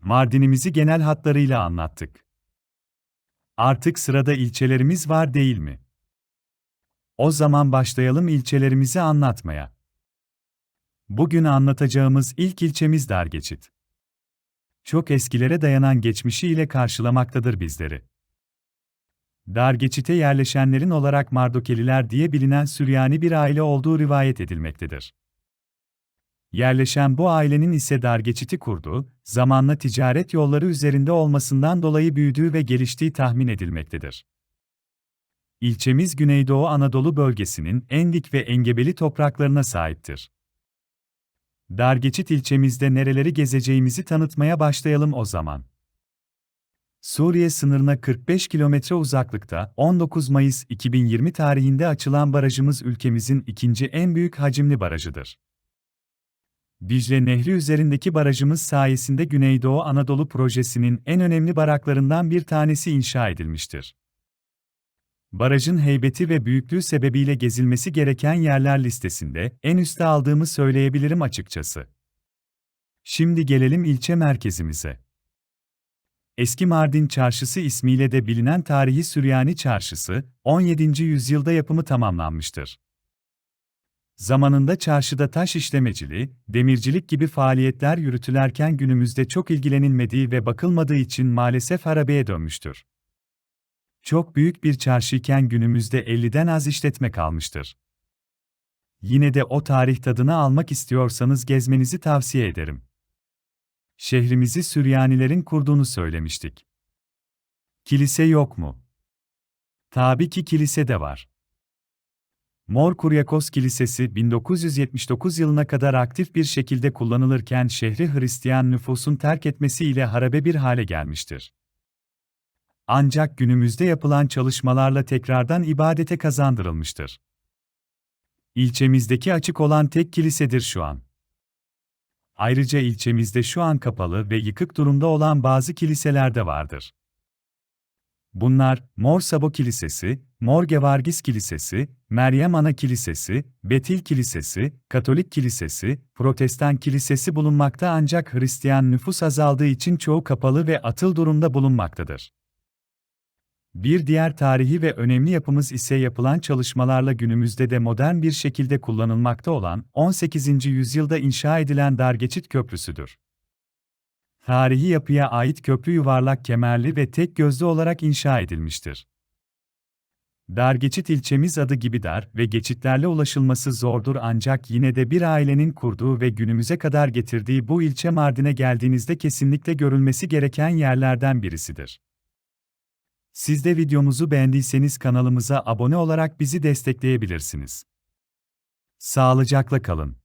Mardin'imizi genel hatlarıyla anlattık. Artık sırada ilçelerimiz var değil mi? O zaman başlayalım ilçelerimizi anlatmaya. Bugün anlatacağımız ilk ilçemiz Dargeçit. Çok eskilere dayanan geçmişiyle karşılamaktadır bizleri. Dargeçit'e yerleşenlerin olarak Mardokeliler diye bilinen Süryani bir aile olduğu rivayet edilmektedir. Yerleşen bu ailenin ise Dargeçit'i kurduğu, zamanla ticaret yolları üzerinde olmasından dolayı büyüdüğü ve geliştiği tahmin edilmektedir. İlçemiz Güneydoğu Anadolu bölgesinin en dik ve engebeli topraklarına sahiptir. Dargeçit ilçemizde nereleri gezeceğimizi tanıtmaya başlayalım o zaman. Suriye sınırına 45 kilometre uzaklıkta 19 Mayıs 2020 tarihinde açılan barajımız ülkemizin ikinci en büyük hacimli barajıdır. Dicle Nehri üzerindeki barajımız sayesinde Güneydoğu Anadolu projesinin en önemli baraklarından bir tanesi inşa edilmiştir. Barajın heybeti ve büyüklüğü sebebiyle gezilmesi gereken yerler listesinde en üste aldığımı söyleyebilirim açıkçası. Şimdi gelelim ilçe merkezimize. Eski Mardin Çarşısı ismiyle de bilinen tarihi Süryani Çarşısı, 17. yüzyılda yapımı tamamlanmıştır. Zamanında çarşıda taş işlemeciliği, demircilik gibi faaliyetler yürütülerken günümüzde çok ilgilenilmediği ve bakılmadığı için maalesef harabeye dönmüştür. Çok büyük bir çarşıyken günümüzde 50'den az işletme kalmıştır. Yine de o tarih tadını almak istiyorsanız gezmenizi tavsiye ederim. Şehrimizi Süryanilerin kurduğunu söylemiştik. Kilise yok mu? Tabii ki kilise de var. Mor Kuryakos Kilisesi 1979 yılına kadar aktif bir şekilde kullanılırken şehri Hristiyan nüfusun terk etmesiyle harabe bir hale gelmiştir. Ancak günümüzde yapılan çalışmalarla tekrardan ibadete kazandırılmıştır. İlçemizdeki açık olan tek kilisedir şu an. Ayrıca ilçemizde şu an kapalı ve yıkık durumda olan bazı kiliseler de vardır. Bunlar, Mor Sabo Kilisesi, Mor Gevargis Kilisesi, Meryem Ana Kilisesi, Betil Kilisesi, Katolik Kilisesi, Protestan Kilisesi bulunmakta ancak Hristiyan nüfus azaldığı için çoğu kapalı ve atıl durumda bulunmaktadır. Bir diğer tarihi ve önemli yapımız ise yapılan çalışmalarla günümüzde de modern bir şekilde kullanılmakta olan 18. yüzyılda inşa edilen Dargeçit Köprüsü'dür. Tarihi yapıya ait köprü yuvarlak kemerli ve tek gözlü olarak inşa edilmiştir. Dargeçit ilçemiz adı gibi dar ve geçitlerle ulaşılması zordur ancak yine de bir ailenin kurduğu ve günümüze kadar getirdiği bu ilçe Mardin'e geldiğinizde kesinlikle görülmesi gereken yerlerden birisidir. Siz de videomuzu beğendiyseniz kanalımıza abone olarak bizi destekleyebilirsiniz. Sağlıcakla kalın.